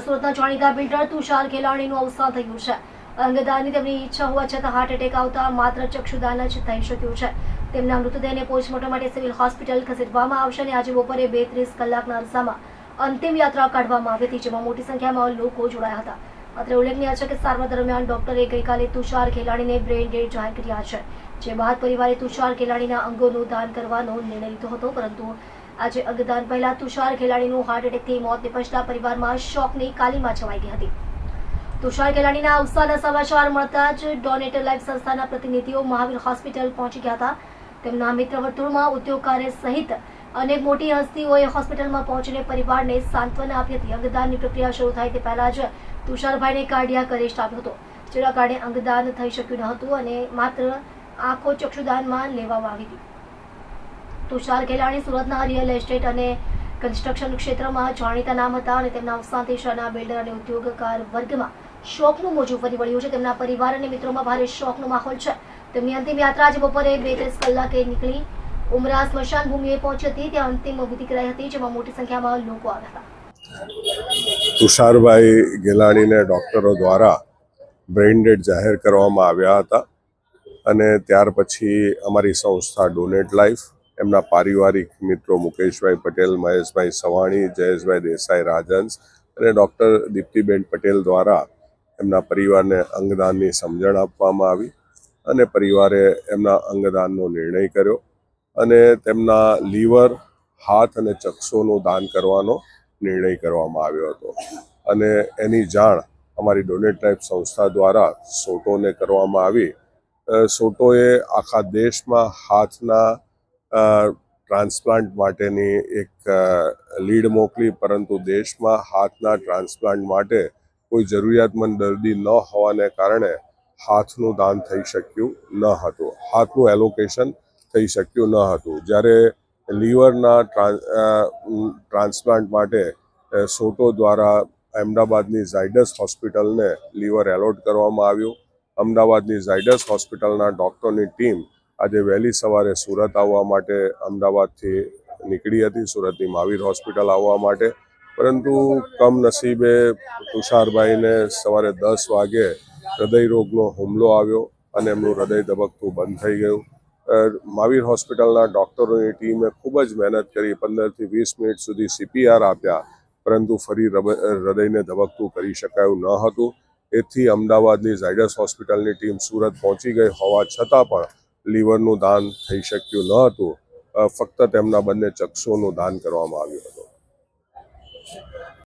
સુરતના જાણીતા બિલ્ડર તુષાર ખેલાણીનું અવસાન થયું છે. અંગદાનની તેમની ઈચ્છા હોવા છતાં હાર્ટ એટેક આવતા માત્ર ચક્ષુદાન જ થઈ શક્યું છે. તેમના મૃતદેહને પોસ્ટમોર્ટમ માટે સિવિલ હોસ્પિટલ ખસેડવામાં આવશે અને આજે બપોરે બે કલાકના અરસામાં અંતિમ યાત્રા કાઢવામાં આવી હતી, જેમાં મોટી સંખ્યામાં લોકો જોડાયા હતા. અત્રે ઉલ્લેખનીય છે કે સારવાર દરમિયાન ડોક્ટરે ગઈકાલે તુષાર ખેલાણીને બ્રેઇન ડેડ જાહેર કર્યા છે, જે બાદ પરિવારે તુષાર ખેલાણીના અંગોનું દાન કરવાનો નિર્ણય લીધો હતો, પરંતુ આજે અગદાન પહેલા તુષાર ખેલાડીનું હાર્ટ એટેકથી મોત નિપજતા પરિવારમાં શોકની કાલીમાં છવાઈ ગઈ હતી. તુષાર ખેલાડીના અવસાનના સમાચાર મળતા જ ડોનેટર લાઈફ સંસ્થાના પ્રતિનિધિઓ મહાવીર હોસ્પિટલ પહોંચી ગયા હતા. તેમના મિત્ર વર્તુળમાં ઉદ્યોગકારે સહિત અનેક મોટી હસ્તીઓએ હોસ્પિટલમાં પહોંચીને પરિવારને સાંત્વના આપી હતી. અંગદાનની પ્રક્રિયા શરૂ થાય તે પહેલા જ તુષારભાઈને કાર્ડિયાક અરેસ્ટ આપ્યો હતો. જેના કારણે અંગદાન થઈ શક્યું ન હતું અને માત્ર આંખો ચક્ષુદાનમાં લેવામાં આવી હતી. તુષાર ગેલાણી સુરતના રિયલ એસ્ટેટ અને કન્સ્ટ્રક્શન ક્ષેત્રમાં જાણીતા નામ હતા અને તેમના અવસાનથી શહેરના બિલ્ડર અને ઉદ્યોગકાર વર્ગમાં શોકનું મોજું ફરી વળ્યું છે. તેમના પરિવાર અને મિત્રોમાં ભારે શોકનો માહોલ છે. તેમની અંતિમ યાત્રા આજે બપોરે બે ત્રીસ કલાકે નીકળી ઉમરા સ્મશાન ભૂમિએ પહોંચી હતી. ત્યાં અંતિમ વિધિ કરાઈ હતી, જેમાં મોટી સંખ્યામાં લોકો આવ્યા હતા. તુષારભાઈ ગેલાણીને ડૉક્ટરો દ્વારા બ્રેઇન ડેડ જાહેર કરવામાં આવ્યા હતા અને ત્યાર પછી અમારી સંસ્થા ડોનેટ લાઈફ એમના પારિવારિક મિત્રો મુકેશભાઈ પટેલ, મહેશભાઈ સવાણી, જયેશભાઈ દેસાઈ રાજન્સ અને ડૉક્ટર દીપ્તિબેન પટેલ દ્વારા એમના પરિવારને અંગદાનની સમજણ આપવામાં આવી અને પરિવારે એમના અંગદાનનો નિર્ણય કર્યો અને તેમના લીવર, હાથ અને ચક્ષુનું દાન કરવાનો નિર્ણય કરવામાં આવ્યો હતો. અને એની જાણ અમારી ડોનેટ ટાઈપ સંસ્થા દ્વારા સોટોને કરવામાં આવી. સોટોએ આખા દેશમાં હાથના ટ્રાન્સપ્લાન્ટ માટેની એક લીડ મોકલી, પરંતુ દેશમાં હાથના ટ્રાન્સપ્લાન્ટ માટે કોઈ જરૂરિયાતમંદ દર્દી ન હોવાને કારણે હાથનું દાન થઈ શક્યું ન હતું. હાથનું એલોકેશન થઈ શક્યું ન હતું. જ્યારે લીવરના ટ્રાન્સપ્લાન્ટ માટે સોટો દ્વારા અમદાવાદની ઝાયડસ હોસ્પિટલને લીવર એલોટ કરવામાં આવ્યું. અમદાવાદની ઝાયડસ હોસ્પિટલના ડૉક્ટરની ટીમ આજે વહેલી સવારે સુરત આવવા માટે અમદાવાદથી નીકળી હતી. સુરતની મહાવીર હોસ્પિટલ આવવા માટે. પરંતુ કમનસીબે તુષારભાઈને સવારે દસ વાગે હૃદય રોગનો હુમલો આવ્યો અને એમનું હૃદય ધબકતું બંધ થઈ ગયું. મહાવીર હોસ્પિટલના ડૉક્ટરોની ટીમે ખૂબ જ મહેનત કરી. પંદરથી વીસ મિનિટ સુધી સીપીઆર આપ્યા, પરંતુ ફરી હૃદયને ધબકતું કરી શકાયું ન હતું. એથી અમદાવાદની ઝાયડસ હોસ્પિટલની ટીમ સુરત પહોંચી ગઈ હોવા છતાં પણ લીવરનું દાન થઈ શક્યું ન હતું ફક્ત તેમના બંને ચક્ષુઓનું દાન કરવામાં આવ્યું હતું.